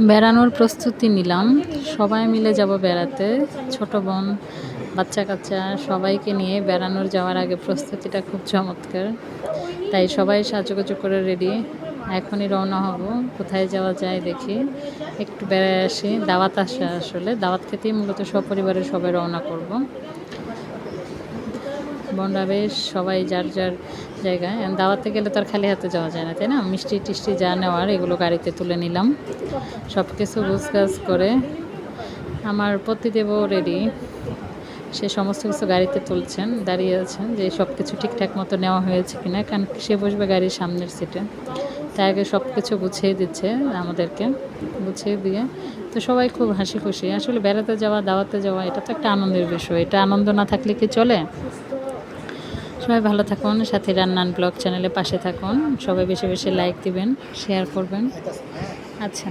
বেড়ানোর প্রস্তুতি নিলাম। সবাই মিলে যাব বেড়াতে। ছোট বোন, বাচ্চা কাচ্চা সবাইকে নিয়ে বেড়ানোর যাওয়ার আগে প্রস্তুতিটা খুব চমৎকার। তাই সবাই সাজুগুজু করে রেডি এখনই রওনা হব। কোথায় যাওয়া যায় দেখি। একটু বেড়ায় আসি। দাওয়াত আসে আসলে। দাওয়াত খেতেই মূলত সপরিবারের সবাই রওনা করব। বোনরা বেশ সবাই যার যার জায়গায় দাওয়াতে গেলে তো আর খালি হাতে যাওয়া যায় না, তাই না? মিষ্টি টিষ্টি যা নেওয়ার এগুলো গাড়িতে তুলে নিলাম। সব কিছু গুছগাছ করে আমার পতিদেবও রেডি সে সমস্ত কিছু গাড়িতে তুলছেন, দাঁড়িয়ে আছেন যে সব কিছু ঠিকঠাক মতো নেওয়া হয়েছে কিনা, কারণ সে বসবে গাড়ির সামনের সিটে তাই আগে সব কিছু গুছিয়ে দিচ্ছে আমাদেরকে, গুছিয়ে দিয়ে। তো সবাই খুব হাসি খুশি। আসলে বেড়াতে যাওয়া, দাওয়াতে যাওয়া, এটা তো একটা আনন্দের বিষয়। এটা আনন্দ না থাকলে কি চলে? সবাই ভালো থাকুন, সাথে রান্নান ব্লগ চ্যানেলে পাশে থাকুন। সবাই বেশি বেশি লাইক দিবেন শেয়ার করবেন। আচ্ছা।